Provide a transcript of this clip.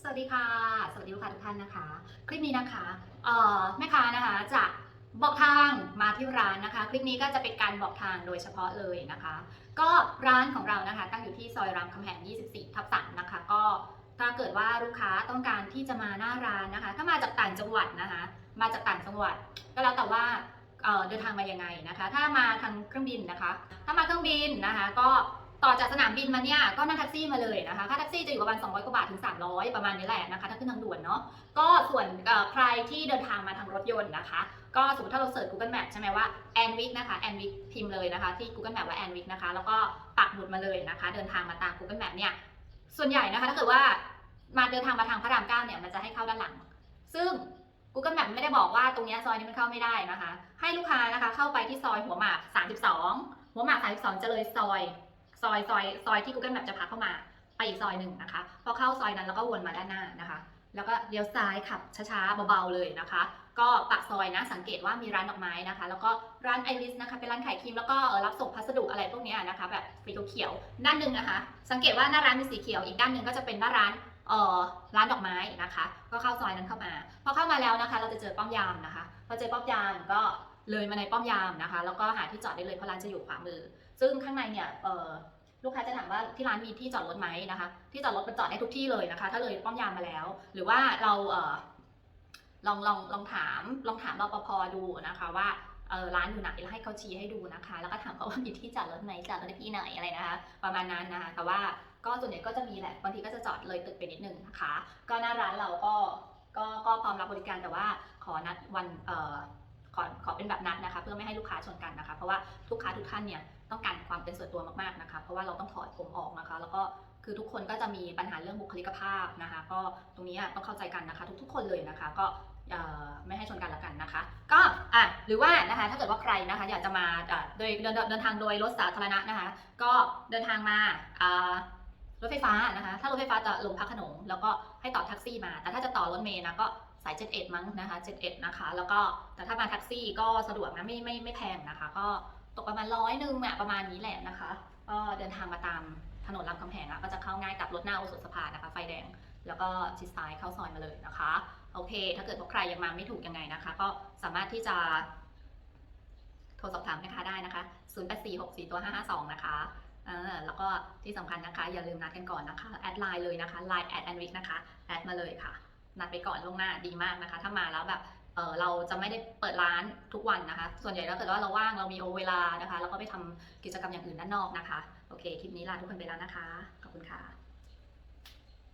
สวัสดีค่ะ สวัสดีลูกค้าทุกท่านนะคะ คลิปนี้นะคะแม่ค้านะคะจะบอกทางมาที่ร้านนะคะ คลิปนี้ก็จะเป็นการบอกทางโดยเฉพาะเลยนะคะ ก็ร้านของเรานะคะ ตั้งอยู่ที่ซอยรามคำแหง 24 ทับ3นะคะ ก็ถ้าเกิดว่าลูกค้าต้องการที่จะมาหน้าร้านนะคะ ถ้ามาจากต่างจังหวัดนะคะ มาจากต่างจังหวัด ก็แล้วแต่ว่าเดินทางมายังไงนะคะ ถ้ามาทางเครื่องบินนะคะ ถ้ามาเครื่องบินนะคะ ก็ ต่อจากสนามบินมาเนี่ยก็นั่งแท็กซี่มาเลยนะคะค่าแท็กซี่จะอยู่ประมาณ 200 กว่าบาทถึง 300 ประมาณนี้แหละนะคะถ้าขึ้นทางด่วนเนาะก็ส่วนใครที่เดินทางมาทางรถยนต์นะคะ ก็สมมติถ้าเราเสิร์ช Google Map ใช่ไหมว่า a n w i c นะคะ a n w i c พิมพ์เลยนะคะที่ Google Map ว่า a n w i c นะคะแล้วก็ปักหมุดมาเลยนะคะ เดินทางมาตาม Google Map เนี่ยส่วนใหญ่นะคะถ้าเกิดว่ามาเดินทางมาทางพระรามเก้าเนี่ยมันจะให้เข้าด้านหลัง ซึ่ง Google Map ไม่ได้บอกว่าตรงนี้ซอยนี้มันเข้าไม่ได้นะคะ ให้ลูกค้านะคะเข้าไปที่ซอยหัวหมาก 32 หัวหมาก 32 จะเลยซอย ซอยซอยซอยที่ Google Map จะพาเข้ามาไปอีกซอยหนึ่งนะคะ พอเข้าซอยนั้นแล้วก็วนมาด้านหน้านะคะ แล้วก็เลี้ยวซ้ายขับช้าๆเบาๆเลยนะคะ ก็ปากซอยนะสังเกตว่ามีร้านดอกไม้นะคะ แล้วก็ร้านไอริสนะคะเป็นร้านขายครีมแล้วก็รับส่งพัสดุอะไรพวกนี้นะคะ แบบสีเขียวด้านหนึ่งนะคะ สังเกตว่าหน้าร้านเป็นสีเขียวอีกด้านหนึ่งก็จะเป็นหน้าร้านเอ่อร้านดอกไม้นะคะ ก็เข้าซอยนั้นเข้ามา พอเข้ามาแล้วนะคะ เราจะเจอป้อมยามนะคะพอเจอป้อมยามก็ เลยมาในป้อมยามนะคะ แล้วก็หาที่จอดได้เลยเพราะร้านจะอยู่ขวามือ ซึ่งข้างในเนี่ยลูกค้าจะถามว่าที่ร้านมีที่จอดรถไหมนะคะ ที่จอดรถมันจอดได้ทุกที่เลยนะคะ ถ้าเลยป้อมยามมาแล้ว หรือว่าเราเออลองลองลองถามลองถามรปภดูนะคะว่าร้านอยู่ไหนแล้วให้เขาชี้ให้ดูนะคะ แล้วก็ถามเขาว่ามีที่จอดรถไหมจอดรถได้ที่ไหนอะไรนะคะ ประมาณนั้นนะคะแต่ว่าก็ส่วนใหญ่ก็จะมีแหละบางทีก็จะจอดเลยตึกไปนิดนึงนะคะ ก็หน้าร้านเราก็ก็ก็พร้อมรับบริการแต่ว่าขอนัดวันเออ ขอขอเป็นแบบนัดนะคะ เพื่อไม่ให้ลูกค้าชนกันนะคะ เพราะว่าลูกค้าทุกท่านเนี่ยต้องการความเป็นส่วนตัวมากๆนะคะ เพราะว่าเราต้องถอดผมออกนะคะ แล้วก็คือทุกคนก็จะมีปัญหาเรื่องบุคลิกภาพนะคะ ก็ตรงนี้ต้องเข้าใจกันนะคะ ทุกๆ คนเลยนะคะ ก็ไม่ให้ชนกันละกันนะคะ ก็อะหรือว่านะคะถ้าเกิดว่าใครนะคะ อยากจะมาโดยเดินเดินทางโดยรถสาธารณะนะคะ ก็เดินทางมาอ่ารถไฟฟ้านะคะ ถ้ารถไฟฟ้าจะลงพักขนงแล้วก็ให้ต่อแท็กซี่มา แต่ถ้าจะต่อรถเมล์นะก็ สาย 71 มั้งนะคะ 71 นะคะ แล้วก็แต่ถ้ามาแท็กซี่ก็สะดวกนะไม่ไม่ไม่แพงนะคะ ก็ตกประมาณร้อยหนึ่งอะประมาณนี้แหละนะคะ ก็เดินทางมาตามถนนรามคำแหงอะก็จะเข้าง่ายกับรถหน้าโอสถสภานะคะ ไฟแดง แล้วก็ชิดซ้ายเข้าซอยมาเลยนะคะ โอเค ถ้าเกิดว่าใครยังมาไม่ถูกยังไงนะคะ ก็สามารถที่จะ โทรสอบถามนะคะได้นะคะ 0846ตัว552 นะคะออแล้วก็ที่สำคัญนะคะ อย่าลืมนัดกันก่อนนะคะ แอดไลน์เลยนะคะ Line แอดแอนวิกนะคะ แอดมาเลยค่ะ นัดไปก่อนล่วงหน้าดีมากนะคะ ถ้ามาแล้วแบบเออเราจะไม่ได้เปิดร้านทุกวันนะคะ ส่วนใหญ่ถ้าเกิดว่าเราว่างเรามีโอเวลานะคะ แล้วก็ไปทำกิจกรรมอย่างอื่นด้านนอกนะคะ โอเค คลิปนี้ลาทุกคนไปแล้วนะคะ ขอบคุณค่ะ